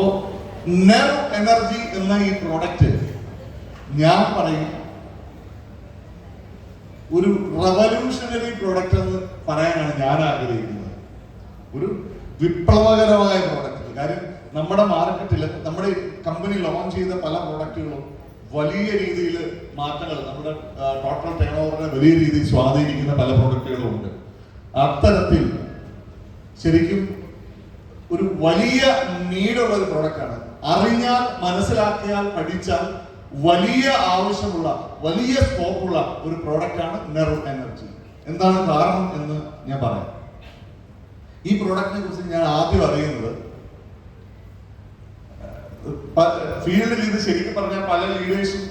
അപ്പോ നെർ എനർജി എന്ന ഈ പ്രോഡക്റ്റ് ഞാൻ പറയും ഒരു റവല്യൂഷണറി പ്രോഡക്റ്റ് എന്ന് പറയാനാണ് ഞാൻ ആഗ്രഹിക്കുന്നത്. ഒരു വിപ്ലവകരമായ പ്രോഡക്റ്റ് കാര്യം നമ്മുടെ മാർക്കറ്റിൽ നമ്മുടെ കമ്പനി ലോഞ്ച് ചെയ്ത പല പ്രോഡക്റ്റുകളും വലിയ രീതിയിൽ മാറ്റങ്ങൾ നമ്മുടെ ടോട്ടൽ ടേൺ ഓവറിനെ വലിയ രീതിയിൽ സ്വാധീനിക്കുന്ന പല പ്രോഡക്റ്റുകളും ഉണ്ട്. അത്തരത്തിൽ ശരിക്കും ഒരു വലിയ നീടുള്ള ഒരു പ്രോഡക്റ്റാണ് അറിഞ്ഞാൽ മനസ്സിലാക്കിയാൽ പഠിച്ചാൽ വലിയ ആവശ്യമുള്ള വലിയ സ്കോപ്പുള്ള ഒരു പ്രോഡക്റ്റാണ് നെർവ് എനർജി എന്താണ് കാരണം എന്ന് ഞാൻ പറയാം. ഈ പ്രോഡക്റ്റിനെ കുറിച്ച് ഞാൻ ആദ്യം അറിയുന്നത് ഫീൽഡിൽ ഇത് ശരിക്കും പറഞ്ഞാൽ പല ലീഡേഴ്സും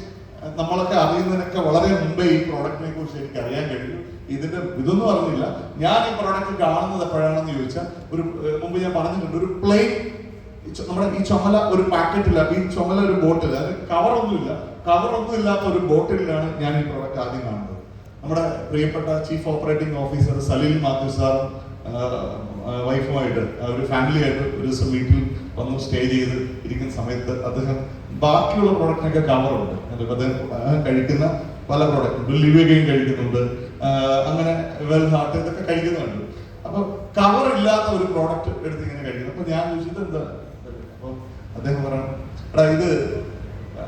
നമ്മളൊക്കെ അറിയുന്നതിനൊക്കെ വളരെ മുമ്പേ ഈ പ്രോഡക്റ്റിനെ കുറിച്ച് എനിക്ക് അറിയാൻ കഴിഞ്ഞു. ഇതിന്റെ ഇതൊന്നും അറിഞ്ഞില്ല. ഞാൻ ഈ പ്രോഡക്റ്റ് കാണുന്നത് എപ്പോഴാണെന്ന് ചോദിച്ചാൽ ഒരു മുമ്പ് ഞാൻ പറഞ്ഞിട്ടുണ്ട് ഒരു പ്ലെയിൻ നമ്മുടെ ഈ ചുമല ഒരു പാക്കറ്റില്ല ഈ ചുമല ഒരു ബോട്ടിൽ അതായത് കവറൊന്നുമില്ല കവറൊന്നും ഇല്ലാത്ത ഒരു ബോട്ടിലാണ് ഞാൻ ഈ പ്രോഡക്റ്റ് ആദ്യം കാണുന്നത്. നമ്മുടെ പ്രിയപ്പെട്ട chief operating officer Salil Mathew സാറും വൈഫുമായിട്ട് ഒരു ഫാമിലി ആയിട്ട് ഒരു ദിവസം വീട്ടിൽ വന്നു സ്റ്റേ ചെയ്ത് ഇരിക്കുന്ന സമയത്ത് അദ്ദേഹം ബാക്കിയുള്ള പ്രോഡക്റ്റിനൊക്കെ കവറുണ്ട് അദ്ദേഹം കഴിക്കുന്ന പല പ്രോഡക്റ്റ് ലിവേഗയും കഴിക്കുന്നുണ്ട്. അങ്ങനെ വെൽ ഹാർട്ട് ഇതൊക്കെ കഴിക്കുന്നുണ്ട്. അപ്പൊ കവർ ഇല്ലാത്ത ഒരു പ്രോഡക്റ്റ് എടുത്ത് ഇങ്ങനെ കഴിക്കുന്നു. അപ്പൊ ഞാൻ ചോദിച്ചത് എന്താ അപ്പൊ അദ്ദേഹം പറഞ്ഞു എടാ ഇത്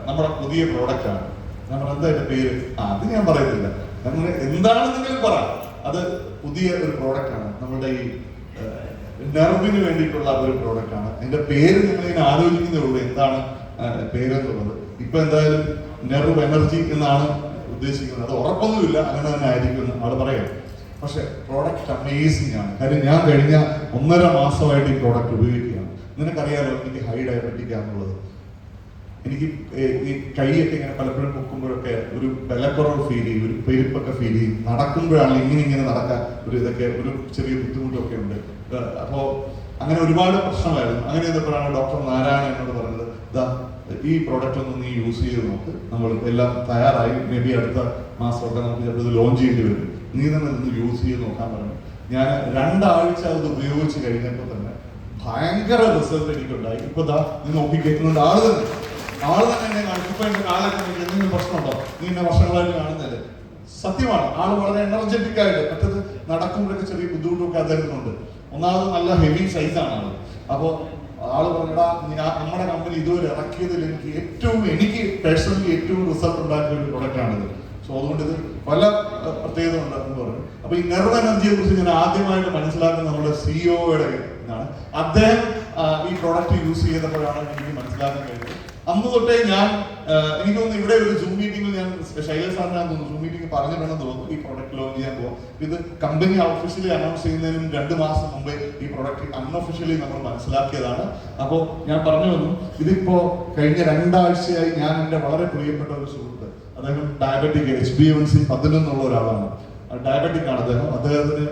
നമ്മുടെ പുതിയ പ്രോഡക്റ്റ് ആണ്. പറഞ്ഞു എന്താ പേര്? അത് ഞാൻ പറയത്തില്ല നമ്മൾ എന്താണെന്നെങ്കിലും പറ. അത് പുതിയ ഒരു പ്രോഡക്റ്റ് ആണ്. നമ്മുടെ ഈ നെർവിന് വേണ്ടിയിട്ടുള്ള ഒരു പ്രോഡക്റ്റ് ആണ്. അതിന്റെ പേര് നിങ്ങൾ ഇങ്ങനെ ആലോചിക്കുന്നേ ഉള്ളൂ എന്താണ് പേര് എന്നുള്ളത് ഇപ്പൊ എന്തായാലും നെർവ് എനർജി എന്നാണ് ഉദ്ദേശിക്കുന്നത്. അത് ഉറപ്പൊന്നുമില്ല അങ്ങനെ തന്നെ ആയിരിക്കും എന്ന് ആൾ പറയാം. പക്ഷെ പ്രോഡക്റ്റ് അമേസിംഗ് ആണ്. കാര്യം ഞാൻ കഴിഞ്ഞ ഒന്നര മാസമായിട്ട് ഈ പ്രോഡക്റ്റ് ഉപയോഗിക്കുകയാണ്. നിനക്കറിയാലോ എനിക്ക് ഹൈ ഡയബറ്റിക് ആണെന്നുള്ളത് എനിക്ക് ഈ കൈയൊക്കെ ഇങ്ങനെ പലപ്പോഴും പൊക്കുമ്പോഴൊക്കെ ഒരു ബലക്കുറവ് ഫീൽ ചെയ്യും ഒരു പെരുപ്പൊക്കെ ഫീൽ ചെയ്യും. നടക്കുമ്പോഴാണ് ഇങ്ങനെ ഇങ്ങനെ നടക്കാൻ ഒരു ഇതൊക്കെ ഒരു ചെറിയ ബുദ്ധിമുട്ടൊക്കെ ഉണ്ട്. അപ്പോൾ അപ്പോ അങ്ങനെ ഒരുപാട് പ്രശ്നങ്ങളായിരുന്നു. അങ്ങനെ ചെയ്തപ്പോഴാണ് ഡോക്ടർ നാരായണൻ എന്നോട് പറഞ്ഞത് ഇതാ ഈ പ്രോഡക്റ്റ് ഒന്ന് നീ യൂസ് ചെയ്ത് നോക്ക്. നമ്മൾ എല്ലാം തയ്യാറായി. മേ ബി അടുത്ത മാസമൊക്കെ നമുക്ക് ചിലപ്പോൾ ഇത് ലോഞ്ച് ചെയ്യേണ്ടി വരും. നീ തന്നെ ഇതൊന്ന് യൂസ് ചെയ്ത് നോക്കാൻ പറഞ്ഞു. ഞാൻ രണ്ടാഴ്ച അത് ഉപയോഗിച്ച് കഴിഞ്ഞപ്പോൾ തന്നെ ഭയങ്കര റിസൾട്ട് എനിക്കുണ്ടായി. ഇപ്പൊ ദാ നീ നോക്കി കേൾക്കുന്നുണ്ട് ആൾ തന്നെ. ആൾ തന്നെ എന്നെ കാണിച്ചു. ഇപ്പൊ എന്റെ കാലൊക്കെ എന്തെങ്കിലും പ്രശ്നമുണ്ടോ? നീ എന്നെ വർഷങ്ങളായിട്ട് കാണുന്നില്ല സത്യമാണ്. ആൾ വളരെ എനർജറ്റിക് ആയിട്ട് മറ്റത് നടക്കുമ്പോഴൊക്കെ ചെറിയ ബുദ്ധിമുട്ടൊക്കെ അദ്ദേഹത്തിനുണ്ട് ഒന്നാമത് നല്ല ഹെവി സൈസാണ് ആൾ. അപ്പോ ആൾ പറഞ്ഞടാ നമ്മുടെ കമ്പനി ഇതുവരെ ഇറക്കിയതിൽ എനിക്ക് ഏറ്റവും എനിക്ക് പേഴ്സണലി ഏറ്റവും റിസൾട്ട് ഉണ്ടാക്കിയ ഒരു പ്രൊഡക്റ്റാണിത് സോ അതുകൊണ്ട് ഇത് പല പ്രത്യേകത ഉണ്ടെന്ന് പറഞ്ഞു. അപ്പൊ ഈ നെർവ് എനർജിയെ കുറിച്ച് ഞാൻ ആദ്യമായിട്ട് മനസ്സിലാക്കുന്നത് നമ്മുടെ സിഇഒയുടെ ഇതാണ് അദ്ദേഹം ഈ പ്രോഡക്റ്റ് യൂസ് ചെയ്തപ്പോഴാണ് എനിക്ക് മനസ്സിലാക്കാൻ കഴിഞ്ഞത്. അന്ന് തൊട്ടേ ഞാൻ എനിക്ക് തോന്നുന്നു ഇവിടെ ഒരു സൂം മീറ്റിംഗിൽ ഞാൻ ശൈല സാറിന് ഞാൻ തോന്നുന്നു. സൂം മീറ്റിംഗ് പറഞ്ഞിട്ടുണ്ടെന്ന് തോന്നുന്നു. ഈ പ്രോഡക്റ്റ് ലോഞ്ച് ചെയ്യാൻ പോകും. ഇത് കമ്പനി ഒഫീഷ്യലി അനൗൺസ് ചെയ്യുന്നതിനും രണ്ട് മാസം മുമ്പേ ഈ പ്രോഡക്റ്റ് അൺഒഫീഷ്യലി നമ്മൾ മനസ്സിലാക്കിയതാണ്. അപ്പോൾ ഞാൻ പറഞ്ഞു വന്നു ഇതിപ്പോ കഴിഞ്ഞ രണ്ടാഴ്ചയായി ഞാൻ എന്റെ വളരെ പ്രിയപ്പെട്ട ഒരു സുഹൃത്ത് അദ്ദേഹം diabetic H B M C പതിനൊന്നുള്ള ഒരാളാണ്. ഡയബറ്റിക് ആണ് അദ്ദേഹം. അദ്ദേഹത്തിന്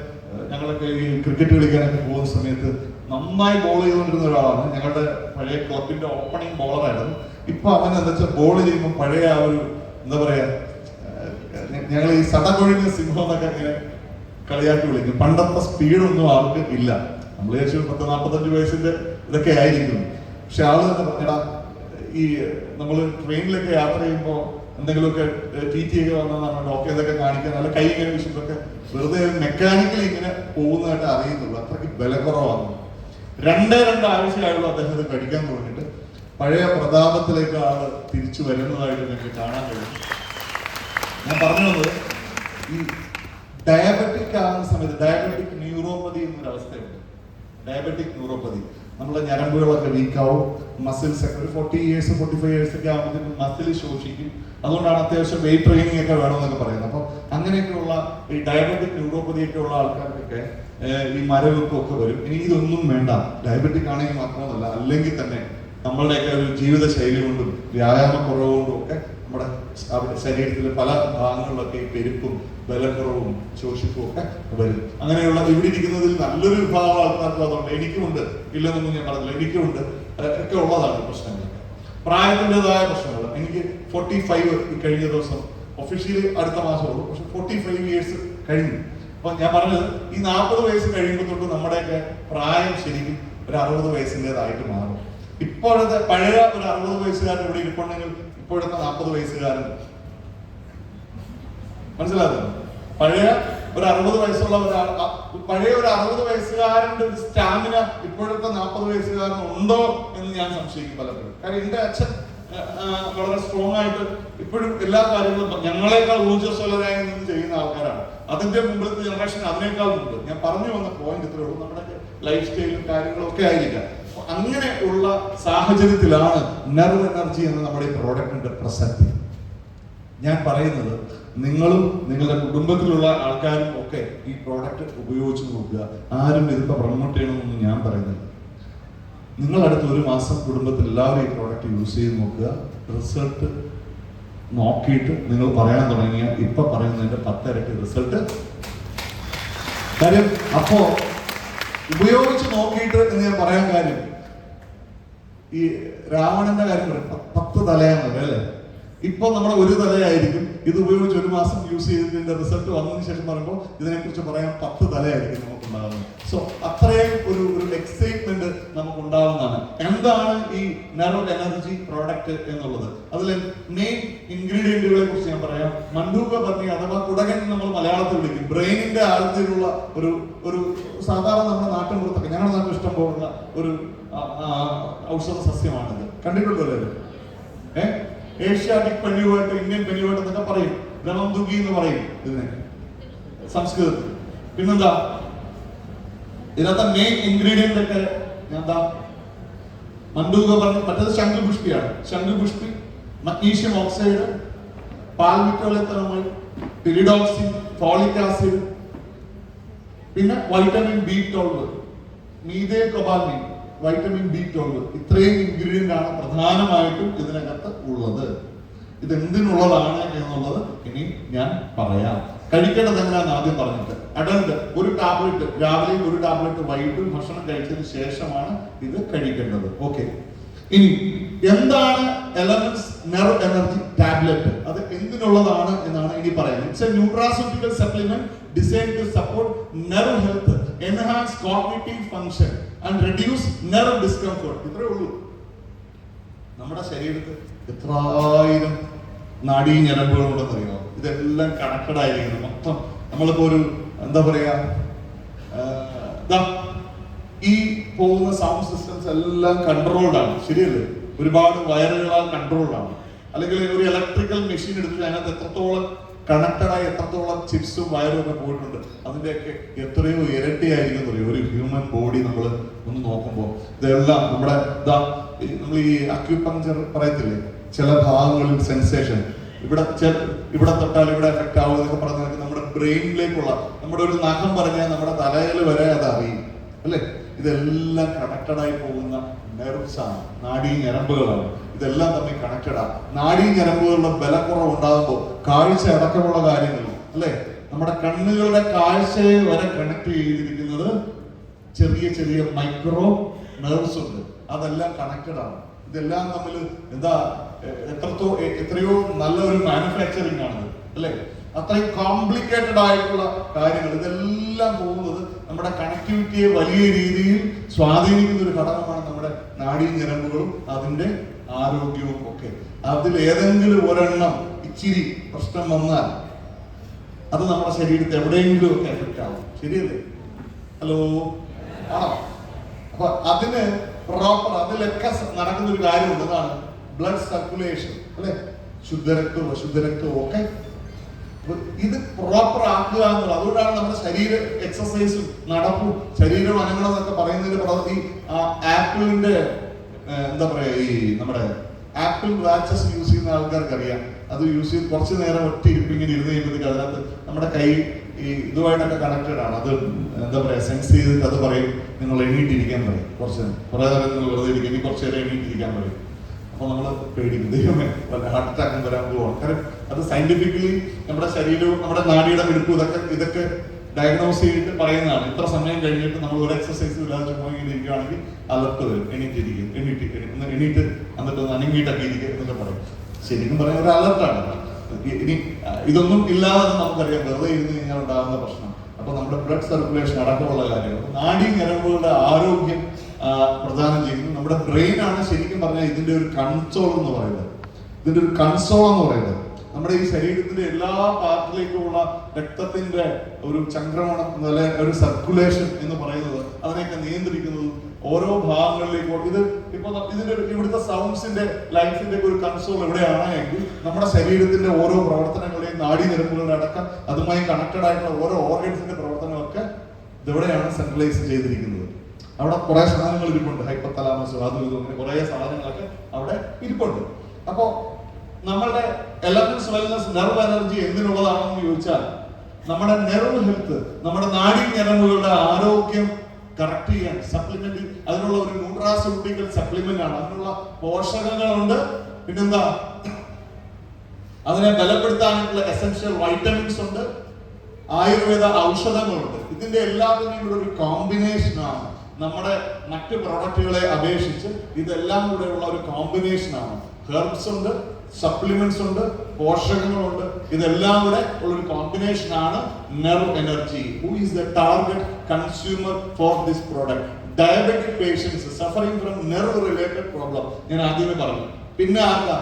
ഞങ്ങളൊക്കെ ഈ ക്രിക്കറ്റ് കളിക്കാനൊക്കെ പോകുന്ന സമയത്ത് നന്നായി ബോൾ ചെയ്തുകൊണ്ടിരുന്ന ഒരാളാണ്. ഞങ്ങളുടെ പഴയ ക്ലബിന്റെ ഓപ്പണിംഗ് ബോളറായിരുന്നു ഇപ്പൊ അവൻ എന്താ വെച്ചാൽ ബോൾ ചെയ്യുമ്പോൾ പഴയ ആ ഒരു എന്താ പറയാ ഞങ്ങൾ ഈ സടകൊഴിഞ്ഞ സിംഹം എന്നൊക്കെ ഇങ്ങനെ കളിയാക്കി വിളിക്കും. പണ്ടത്തെ സ്പീഡൊന്നും ആൾക്ക് ഇല്ല. നമ്മൾ ചേച്ചി പത്ത് നാൽപ്പത്തഞ്ച് വയസ്സിന്റെ ഇതൊക്കെ ആയിരിക്കും. പക്ഷെ ആൾ എടാ ഈ നമ്മൾ ട്രെയിനിലൊക്കെ യാത്ര ചെയ്യുമ്പോൾ എന്തെങ്കിലുമൊക്കെ ടി ടി ഒക്കെ നമ്മൾ ഡോക്ടർ ഇതൊക്കെ കാണിക്കാൻ നല്ല കൈ ഇങ്ങനെ വിഷയത്തൊക്കെ വെറുതെ മെക്കാനിക്കലി ഇങ്ങനെ പോകുന്നതായിട്ട് അറിയുന്നുള്ളൂ. അത്രയ്ക്ക് ബലക്കുറവാണ്. രണ്ടേ രണ്ട് ആഴ്ചയായുള്ളൂ അദ്ദേഹം ഇത് കഴിക്കാൻ തുടങ്ങിയിട്ട്. പഴയ പ്രതാപത്തിലേക്ക് ആൾ തിരിച്ചു വരുന്നതായിട്ട് നിങ്ങൾക്ക് കാണാൻ കഴിയും. ഞാൻ പറഞ്ഞത് ഈ ഡയബറ്റിക് ആകുന്ന സമയത്ത് ഡയബറ്റിക് ന്യൂറോപ്പതി എന്നൊരവസ്ഥയുണ്ട്. Diabetic neuropathy. നമ്മളെ ഞരമ്പുകളൊക്കെ വീക്കാവും മസിൽസ് ഒക്കെ ഒരു forty years forty five years ഒക്കെ ആകുമ്പോഴത്തേക്കും മസിൽ ശോഷിക്കും. അതുകൊണ്ടാണ് അത്യാവശ്യം വെയിറ്റ് ട്രെയിനിങ് ഒക്കെ വേണമെന്നൊക്കെ പറയുന്നത്. അപ്പോൾ അങ്ങനെയൊക്കെയുള്ള ഈ ഡയബറ്റിക് ന്യൂറോപ്പതിയൊക്കെ ഉള്ള ആൾക്കാർക്കൊക്കെ ഈ മരവിപ്പൊക്കെ വരും. ഇനി ഇതൊന്നും വേണ്ട. ഡയബറ്റിക് ആണെങ്കിൽ മാത്രമല്ല അല്ലെങ്കിൽ തന്നെ നമ്മളുടെയൊക്കെ ഒരു ജീവിത ശൈലി കൊണ്ടും വ്യായാമക്കുറവ് കൊണ്ടും ഒക്കെ നമ്മുടെ ശരീരത്തിലെ പല ഭാഗങ്ങളിലൊക്കെ ഈ പെരുപ്പും ബലക്കുറവും ശോഷിപ്പും ഒക്കെ വരും. അങ്ങനെയുള്ള ഇവിടെ ഇരിക്കുന്നതിൽ നല്ലൊരു വിഭാഗം ആൾക്കാർക്ക് അതുകൊണ്ട് എനിക്കുമുണ്ട്. ഇല്ലെന്നൊന്നും ഞാൻ പറഞ്ഞില്ല. എനിക്കുമുണ്ട്. ഒക്കെ ഉള്ളതാണ് പ്രശ്നങ്ങളൊക്കെ. പ്രായത്തിന്റെതായ പ്രശ്നങ്ങൾ എനിക്ക് ഫോർട്ടി ഫൈവ് കഴിഞ്ഞ ദിവസം ഒഫീഷ്യലി അടുത്ത മാസമുള്ളൂ പക്ഷെ ഫോർട്ടി ഫൈവ് ഇയേഴ്സ് കഴിഞ്ഞു. അപ്പൊ ഞാൻ പറഞ്ഞത് ഈ നാൽപ്പത് വയസ്സ് കഴിയുമ്പോൾ തൊട്ട് നമ്മുടെയൊക്കെ പ്രായം ശരിക്കും ഒരു അറുപത് വയസ്സിന്റെതായിട്ട് മാറും. ഇപ്പോഴത്തെ പഴയ ഒരു അറുപത് വയസ്സുകാരൻ ഇവിടെ ഇരിപ്പുണ്ടെങ്കിൽ ഇപ്പോഴത്തെ നാൽപ്പത് വയസ്സുകാരൻ മനസ്സിലാകുന്നു പഴയ ഒരു അറുപത് വയസ്സുള്ള ഒരാൾ പഴയ ഒരു അറുപത് വയസ്സുകാരന്റെ സ്റ്റാമിന ഇപ്പോഴത്തെ നാൽപ്പത് വയസ്സുകാരൻ ഉണ്ടോ എന്ന് ഞാൻ സംശയിക്കും പലപ്പോഴും. കാരണം എന്റെ അച്ഛൻ വളരെ സ്ട്രോങ് ആയിട്ട് ഇപ്പോഴും എല്ലാ കാര്യങ്ങളും ഞങ്ങളെക്കാൾ ഊർജസ്വലരായി നിന്ന് ചെയ്യുന്ന ആൾക്കാരാണ്. അതിന്റെ മുമ്പിലത്തെ ജനറേഷൻ അതിനേക്കാൾ മുമ്പ്. ഞാൻ പറഞ്ഞു വന്ന പോയിന്റ് ഇത്രേ ഉള്ളൂ. നമ്മുടെ ലൈഫ് സ്റ്റൈലും കാര്യങ്ങളും ഒക്കെ ആയിരിക്കാം. അങ്ങനെ ഉള്ള സാഹചര്യത്തിലാണ് നെർവ് എനർജി എന്ന നമ്മുടെ ഈ പ്രോഡക്റ്റിന്റെ പ്രസക്തി. ഞാൻ പറയുന്നത് നിങ്ങളും നിങ്ങളുടെ കുടുംബത്തിലുള്ള ആൾക്കാരും ഒക്കെ ഈ പ്രോഡക്റ്റ് ഉപയോഗിച്ച് നോക്കുക. ആരും ഇതിപ്പോ പ്രൊമോട്ട് ചെയ്യണമെന്നൊന്നും ഞാൻ പറയുന്നില്ല. നിങ്ങൾ അടുത്ത ഒരു മാസം കുടുംബത്തിൽ എല്ലാവരും ഈ പ്രോഡക്റ്റ് യൂസ് ചെയ്ത് നോക്കുക. റിസൾട്ട് നോക്കിയിട്ട് നിങ്ങൾ പറയാൻ തുടങ്ങിയ ഇപ്പൊ പറയുന്നതിന്റെ പത്തിരട്ടി റിസൾട്ട് കാര്യം അപ്പോ ഉപയോഗിച്ച് നോക്കിയിട്ട് എന്ന് ഞാൻ പറയാൻ കാര്യം. ഈ രാവണന്റെ കാര്യം പറയും പത്ത് തലയാണ് അല്ലേ? ഇപ്പൊ നമ്മുടെ ഒരു തലയായിരിക്കും. ഇത് ഉപയോഗിച്ച് ഒരു മാസം യൂസ് ചെയ്തതിന്റെ റിസൾട്ട് വന്നതിന് ശേഷം പറയുമ്പോൾ ഇതിനെക്കുറിച്ച് പറയാൻ പത്ത് തലയായിരിക്കും നമുക്ക് ഉണ്ടാകുന്നത് സോ അത്രയും ഒരു ഒരു എക്സൈറ്റ്മെന്റ് നമുക്ക് ഉണ്ടാവുന്നതാണ് എന്താണ് ഈ നെറോ എനർജി പ്രോഡക്റ്റ് എന്നുള്ളത്? അതിൽ മെയിൻ ഇൻഗ്രീഡിയന്റുകളെ കുറിച്ച് ഞാൻ പറയാം. മണ്ടൂക്ക പറഞ്ഞ അഥവാ കുടകൻ നമ്മൾ മലയാളത്തിൽ വിളിക്കും. ബ്രെയിനിന്റെ ആഴത്തിലുള്ള ഒരു ഒരു സാധാരണ നമ്മുടെ നാട്ടിൻപുറത്തൊക്കെ ഞങ്ങളുടെ നാട്ടിൽ ഇഷ്ടം പോകുന്ന ഒരു ഔഷധ സസ്യമാണിത്. കണ്ടിട്ടുണ്ടല്ലോ എല്ലാവരും? ഏ? ഏഷ്യാറ്റിക് പെണ്ണിയുമായിട്ട് ഇന്ത്യൻ പെണ്ണിയുമായിട്ട് എന്നൊക്കെ പറയും. ബ്രഹ്മദുഗി എന്ന് പറയും ഇതിനെ. സംസ്കൃതത്തിൽ. പിന്നെന്താ? ഇതിനകത്ത് മെയിൻ ഇൻഗ്രീഡിയന്റ് ഒക്കെ എന്താ? മണ്ടൂക പറഞ്ഞ മറ്റേത് ശംഖുപുഷ്പിയാണ് ശംഖുപുഷ്പി magnesium oxide palmitoylethanolamide pyridoxine folic acid പിന്നെ vitamin B twelve mecobalamin. Vitamin B twelve ഇത്രയും ഇൻഗ്രീഡിയന്റ് ആണ് പ്രധാനമായിട്ടും ഇതിനകത്ത് ഉള്ളത്. ഇത് എന്തിനുള്ളതാണ് എന്നുള്ളത് ഇനി ഞാൻ പറയാം. കഴിക്കേണ്ടത് എങ്ങനെയാണെന്ന് ആദ്യം പറഞ്ഞിട്ട് അഡൽട്ട് ഒരു ടാബ്ലറ്റ് രാവിലെ ഒരു ടാബ്ലറ്റ് വൈകിട്ടും ഭക്ഷണം കഴിച്ചതിന് ശേഷമാണ് ഇത് കഴിക്കേണ്ടത്. ഓക്കെ ഇനി എന്താണ് എലമെന്റ്സ് നെർവ് എനർജി ടാബ്ലറ്റ് അത് എന്തിനുള്ളതാണ് എന്നാണ് ഇനി പറയുന്നത്. It's a nutraceutical supplement design to support nerve health enhance cognitive function and reduce nerve discomfort ഇത്രേ ഉള്ളൂ. നമ്മുടെ ശരീരത്തിൽ എത്രായിരം നാഡീ ഞരമ്പുകളുണ്ടെന്ന് അറിയാമോ ഇതെല്ലാം കണക്റ്റഡ് ആയിരിക്കുന്നു മൊത്തം നമ്മളിപ്പോ ഒരു എന്താ പറയാ ഈ പോകുന്ന സൗണ്ട് സിസ്റ്റംസ് എല്ലാം കൺട്രോൾഡ് ആണ്. ശരിയല്ലേ? ഒരുപാട് വയറുകളാൽ കൺട്രോൾഡ് ആണ്. അല്ലെങ്കിൽ ഒരു ഇലക്ട്രിക്കൽ മെഷീൻ എടുത്തിട്ട് അതിനകത്ത് എത്രത്തോളം കണക്റ്റഡ് ആയി എത്രത്തോളം ചിപ്സും വയറും ഒക്കെ പോയിട്ടുണ്ട്. അതിന്റെയൊക്കെ എത്രയോ ഇരട്ടിയായിരിക്കും പറയും. ഒരു ഹ്യൂമൻ ബോഡി നമ്മൾ ഒന്ന് നോക്കുമ്പോൾ ഇതെല്ലാം നമ്മുടെ ഇതാ നമ്മൾ ഈ അക്യുപങ്ചർ പറയത്തില്ലേ? ചില ഭാഗങ്ങളിൽ സെൻസേഷൻ ഇവിടെ ഇവിടെ തൊട്ടാൽ ഇവിടെ എഫക്ട് ആവും എന്നൊക്കെ പറഞ്ഞാൽ നമ്മുടെ ബ്രെയിനിലേക്കുള്ള നമ്മുടെ ഒരു നഖം പറഞ്ഞാൽ നമ്മുടെ തലയിൽ വരെ അത് അറിയും. അല്ലേ? ഇതെല്ലാം കണക്റ്റഡായി പോകുന്ന നെർവ്സ് ആണ് നാഡീ ഞരമ്പുകളാണ്. ഇതെല്ലാം തമ്മിൽ കണക്റ്റഡ് ആണ് നാഡീ ഞരമ്പുകളുടെ ബലക്കുറവ് ഉണ്ടാകുമ്പോൾ കാഴ്ച അടക്കമുള്ള കാര്യങ്ങൾ അല്ലേ? നമ്മുടെ കണ്ണുകളുടെ കാഴ്ചയെ വരെ കണക്ട് ചെയ്തിരിക്കുന്നത് ചെറിയ ചെറിയ മൈക്രോ നെർവ്സ് ഉണ്ട്. അതെല്ലാം കണക്റ്റഡ് ആണ്. ഇതെല്ലാം തമ്മിൽ എന്താ എത്രത്തോ എത്രയോ നല്ലൊരു മാനുഫാക്ചറിങ് ആണ് അല്ലേ? അത്രയും കോംപ്ലിക്കേറ്റഡ് ആയിട്ടുള്ള കാര്യങ്ങൾ ഇതെല്ലാം പോകുന്നത് നമ്മുടെ കണക്ടിവിറ്റിയെ വലിയ രീതിയിൽ സ്വാധീനിക്കുന്ന ഒരു ഘടകമാണ് നമ്മുടെ നാഡീ ഞരമ്പുകളും അതിന്റെ ആരോഗ്യവും ഒക്കെ. അതിൽ ഏതെങ്കിലും ഒരെണ്ണം ഇച്ചിരി പ്രശ്നം വന്നാൽ അത് നമ്മുടെ ശരീരത്തെ എവിടെയെങ്കിലും ഒക്കെ എഫക്റ്റ് ആവും. ശരിയല്ലേ? ഹലോ ആണോ? അപ്പൊ അതിന് പ്രോപ്പർ അതിലൊക്കെ നടക്കുന്ന ഒരു കാര്യം ഉള്ളതാണ് ബ്ലഡ് സർക്കുലേഷൻ അല്ലെ? ശുദ്ധരക്തവും അശുദ്ധരക്തവും ഒക്കെ ഇത് പ്രോപ്പർ ആക്കുക എന്നുള്ളത്. അതുകൊണ്ടാണ് നമ്മുടെ ശരീര എക്സസൈസും നടപ്പും ശരീരം അനങ്ങണം എന്നൊക്കെ പറയുന്നതിന് പ്രവൃത്തി ആപ്പിളിന്റെ എന്താ പറയാ ഈ നമ്മുടെ ആപ്പിൾ വാച്ചസ് യൂസ് ചെയ്യുന്ന ആൾക്കാർക്ക് അറിയാം അത് യൂസ് ചെയ്ത് കുറച്ച് നേരം ഒറ്റ ഇരിപ്പ് ഇങ്ങനെ ഇരുന്ന് കഴിയുമ്പോഴത്തേക്ക് അതിനകത്ത് നമ്മുടെ കൈ ഈ ഇതുമായിട്ടൊക്കെ കണക്റ്റഡ് ആണ്. അത് എന്താ പറയാ സെൻസ് ചെയ്തിട്ട് അത് പറയും. നിങ്ങൾ എണീറ്റിരിക്കാൻ പറയും. കുറച്ച് നേരം. കുറെ നേരം നിങ്ങൾ വെറുതെ ഇരിക്കും. ഇനി കുറച്ച് നേരം എണീറ്റിരിക്കാൻ പറയും. അപ്പൊ നമ്മൾ പേടിക്കും ദൈവമേ ഹാർട്ട് അറ്റാക്കും വരാൻ പോവാണ്. കാരണം അത് സയന്റിഫിക്കലി നമ്മുടെ ശരീരവും നമ്മുടെ നാടിയുടെ മിടുപ്പും ഇതൊക്കെ ഇതൊക്കെ ഡയഗ്നോസ് ചെയ്തിട്ട് പറയുന്നതാണ്. ഇത്ര സമയം കഴിഞ്ഞിട്ട് നമ്മൾ ഒരു എക്സസൈസ് ഇല്ലാതെ ചുമ്മാ ഇങ്ങനെ ഇരിക്കുകയാണെങ്കിൽ അലർട്ട് വരും എണീറ്റിരിക്കും എണീറ്റ് എണീറ്റ് എന്നിട്ട് ഒന്ന് അനങ്ങിയിട്ടൊക്കെ ഇരിക്കുക എന്നൊക്കെ പറയും. ശരിക്കും പറയാൻ ഒരു അലർട്ടാണ് ഇനി ഇതൊന്നും ഇല്ലാതെ നമുക്കറിയാം. വെറുതെ ഇരുന്ന് കഴിഞ്ഞാൽ ഉണ്ടാകുന്ന പ്രശ്നം. അപ്പൊ നമ്മുടെ ബ്ലഡ് സർക്കുലേഷൻ അടക്കമുള്ള കാര്യങ്ങൾ നാഡീ ഞരമ്പുകളുടെ ആരോഗ്യം പ്രദാനം ചെയ്യുന്നു. നമ്മുടെ ബ്രെയിൻ ആണ് ശരിക്കും പറഞ്ഞാൽ ഇതിന്റെ ഒരു കൺസോൾ എന്ന് പറയുന്നത്. ഇതിന്റെ ഒരു കൺസോൾ എന്ന് പറയുന്നത്. നമ്മുടെ ഈ ശരീരത്തിന്റെ എല്ലാ പാർട്ടിലേക്കുമുള്ള രക്തത്തിന്റെ ഒരു ചംക്രമണം അല്ലെ ഒരു സർക്കുലേഷൻ എന്ന് പറയുന്നത് അതിനെയൊക്കെ നിയന്ത്രിക്കുന്നത് ഓരോ ഭാഗങ്ങളിലേക്കും ഇത് ഇപ്പൊ ഇതിന്റെ ഇവിടുത്തെ സൗണ്ട്സിന്റെ ലൈഫിന്റെ ഒരു കൺസോൾ എവിടെയാണ് എങ്കിൽ നമ്മുടെ ശരീരത്തിന്റെ ഓരോ പ്രവർത്തനങ്ങളെയും നാഡീനിരമ്പുകളുടെ അടക്കം അതുമായി കണക്റ്റഡ് ആയിട്ടുള്ള ഓരോ ഓർഗൻസിന്റെ പ്രവർത്തനമൊക്കെ ഇതെവിടെയാണ് സെൻട്രലൈസ് ചെയ്തിരിക്കുന്നത്. അവിടെ കുറെ സാധനങ്ങൾ ഇരിപ്പുണ്ട്. ഹൈപ്പത്തലാമസ് അതും ഇതും അങ്ങനെ കുറെ സാധനങ്ങളൊക്കെ അവിടെ ഇരിപ്പുണ്ട്. അപ്പോ നമ്മളുടെ എലമെന്റ്സ് വെൽനസ് നെർവ് എനർജി എന്തിനുള്ളതാണെന്ന് ചോദിച്ചാൽ നമ്മുടെ നെർവ് ഹെൽത്ത് നമ്മുടെ നാഡി ഞരമ്പുകളുടെ ആരോഗ്യം കറക്റ്റ് ചെയ്യാൻ സപ്ലിമെന്റ് അതിനുള്ള ഒരു ന്യൂട്രാസ്യൂട്ടിക്കൽ സപ്ലിമെന്റ് ആണ്. അതിനുള്ള പോഷകങ്ങളുണ്ട്. പിന്നെന്താ? അതിനെ ബലപ്പെടുത്താനായിട്ടുള്ള എസെൻഷ്യൽ വൈറ്റമിൻസ് ഉണ്ട്. ആയുർവേദ ഔഷധങ്ങളുണ്ട്. ഇതിന്റെ എല്ലാത്തിനും കൂടെ ഒരു കോമ്പിനേഷൻ ആണ്. നമ്മുടെ മറ്റ് പ്രോഡക്റ്റുകളെ അപേക്ഷിച്ച് ഇതെല്ലാം കൂടെ ഉള്ള ഒരു കോമ്പിനേഷൻ ആണ്. ഹെർബ്സ് ഉണ്ട് സപ്ലിമെന്റ്സ് ഉണ്ട് പോഷകങ്ങളുണ്ട്. ഇതെല്ലാം കൂടെ ഉള്ള ഒരു കോമ്പിനേഷൻ ആണ് nerve energy who is the target consumer for this product diabetic patients suffering from nerve related problem ഞാൻ ആദ്യമേ പറഞ്ഞു. പിന്നെ ആർക്കാ?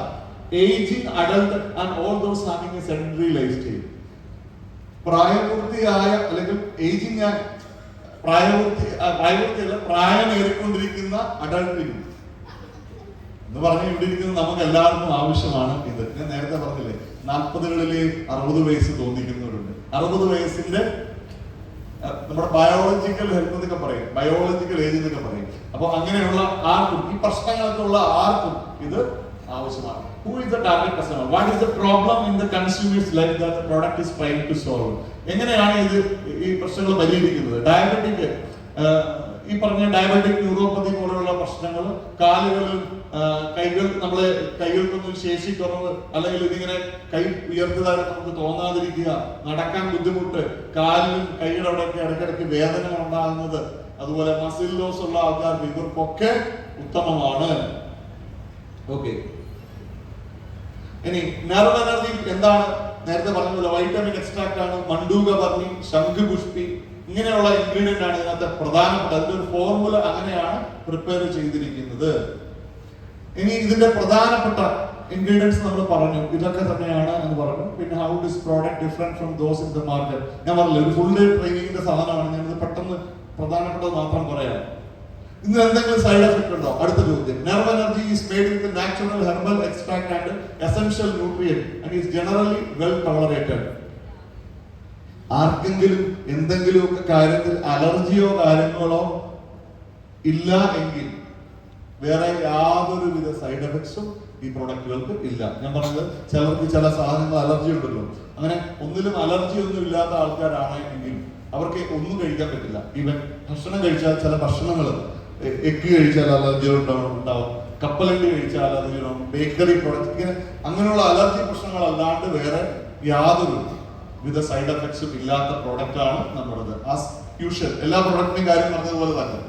Aging adult and all those having a sedentary lifestyle പ്രായപൂർത്തിയായ അല്ലെങ്കിൽ ഏജിങ് ആയ പ്രായപൂർത്തി പ്രായപൂർത്തിയല്ല പ്രായമേറിക്കൊണ്ടിരിക്കുന്ന അഡൾട്ടിന്. എന്ന് പറഞ്ഞ് ഇവിടെ ഇരിക്കുന്ന നമുക്ക് എല്ലാവർക്കും ആവശ്യമാണ് ഇത്. ഞാൻ നേരത്തെ പറഞ്ഞില്ലേ നാൽപ്പതുകളിലെ അറുപത് വയസ്സ് തോന്നിക്കുന്നവരുണ്ട്. അറുപത് വയസ്സിന്റെ നമ്മുടെ ബയോളജിക്കൽ ഹെൽത്ത് എന്നൊക്കെ പറയും. ബയോളജിക്കൽ ഏജ് എന്നൊക്കെ പറയും. അപ്പൊ അങ്ങനെയുള്ള ആർക്കും ഈ പ്രശ്നങ്ങളൊക്കെ ഉള്ള ആർക്കും ഇത് ആവശ്യമാണ്. Who is the target customer what is the problem in the consumer's life that product is trying to solve എങ്ങനെയാണ് ഇത് ഈ പ്രശ്നങ്ങൾ പരിഹരിക്കുന്നത്? ഡയബറ്റിക് ഈ പറഞ്ഞ ഡയബറ്റിക് ന്യൂറോപ്പതി പോലെയുള്ള പ്രശ്നങ്ങൾ കാലുകളിൽ കൈകൾ നമ്മളെ കൈകൾക്കൊന്നും ശേഷി കുറവ് അല്ലെങ്കിൽ ഇതിങ്ങനെ കൈ ഉയർത്തതായിട്ട് നമുക്ക് തോന്നാതിരിക്കുക നടക്കാൻ ബുദ്ധിമുട്ട് കാലിലും കൈയുടെ അവിടെയൊക്കെ ഇടയ്ക്കിടയ്ക്ക് വേദന ഉണ്ടാകുന്നത് അതുപോലെ മസിൽ ലോസ് ഉള്ള ആൾക്കാർക്ക് ഇവർക്കൊക്കെ ഉത്തമമാണ്. ഓക്കെ ഇനി നെർവ് എനർജി എന്താണ് നേരത്തെ പറഞ്ഞത് വൈറ്റമിൻ എക്സ്ട്രാക്ട് ആണ് മണ്ടൂക പറഞ്ഞി ശംഖുപുഷ്പി ഇങ്ങനെയുള്ള ഇൻഗ്രീഡിയന്റ് ആണ് ഇതിനകത്ത് പ്രധാനപ്പെട്ട അതിന്റെ ഒരു ഫോർമുല അങ്ങനെയാണ് പ്രിപ്പയർ ചെയ്തിരിക്കുന്നത്. ഇനി ഇതിന്റെ പ്രധാനപ്പെട്ട ഇൻഗ്രീഡിയൻസ് നമ്മൾ പറഞ്ഞു. ഇതൊക്കെ തന്നെയാണ് എന്ന് പറഞ്ഞു. പിന്നെ how this product different from those in the market ഞാൻ പറഞ്ഞില്ല ഒരു ഫുൾ ട്രെയിനിങ്ങിന്റെ സാധനമാണ്. ഞാനിത് പെട്ടെന്ന് പ്രധാനപ്പെട്ടത് മാത്രം പറയാം. ഇതിന് എന്തെങ്കിലും സൈഡ് എഫക്ട് ഉണ്ടോ? അടുത്ത ചോദ്യം. Nerve energy is made with natural herbal extract and essential nutrient and is generally well tolerated ആർക്കെങ്കിലും എന്തെങ്കിലുമൊക്കെ കാര്യത്തിൽ അലർജിയോ കാര്യങ്ങളോ ഇല്ല എങ്കിൽ വേറെ യാതൊരു വിധ സൈഡ് എഫക്ട്സും ഈ പ്രോഡക്റ്റുകൾക്ക് ഇല്ല. ഞാൻ പറഞ്ഞത് ചിലർക്ക് ചില സാധനങ്ങൾ അലർജി ഉണ്ടല്ലോ. അങ്ങനെ ഒന്നിലും അലർജി ഒന്നും ഇല്ലാത്ത ആൾക്കാരാണെങ്കിൽ അവർക്ക് ഒന്നും കഴിക്കാൻ പറ്റില്ല. ഈവൻ ഭക്ഷണം കഴിച്ചാൽ ചില ഭക്ഷണങ്ങൾ എഗ് കഴിച്ചാൽ അലർജി ഉണ്ടാവും ഉണ്ടാവും. കപ്പലണ്ടി കഴിച്ചാൽ അലർജി ഉണ്ടാവും ബേക്കറി പ്രൊഡക്റ്റ് ഇങ്ങനെ അങ്ങനെയുള്ള അലർജി പ്രശ്നങ്ങൾ അല്ലാണ്ട് വേറെ യാതൊരു വിധ സൈഡ് എഫക്ട്സും ഇല്ലാത്ത പ്രോഡക്റ്റ് ആണ് നമ്മുടേത്. ആസ് യൂഷ്വൽ എല്ലാ പ്രോഡക്റ്റിന്റെയും കാര്യം പറഞ്ഞതുപോലെ തന്നെ.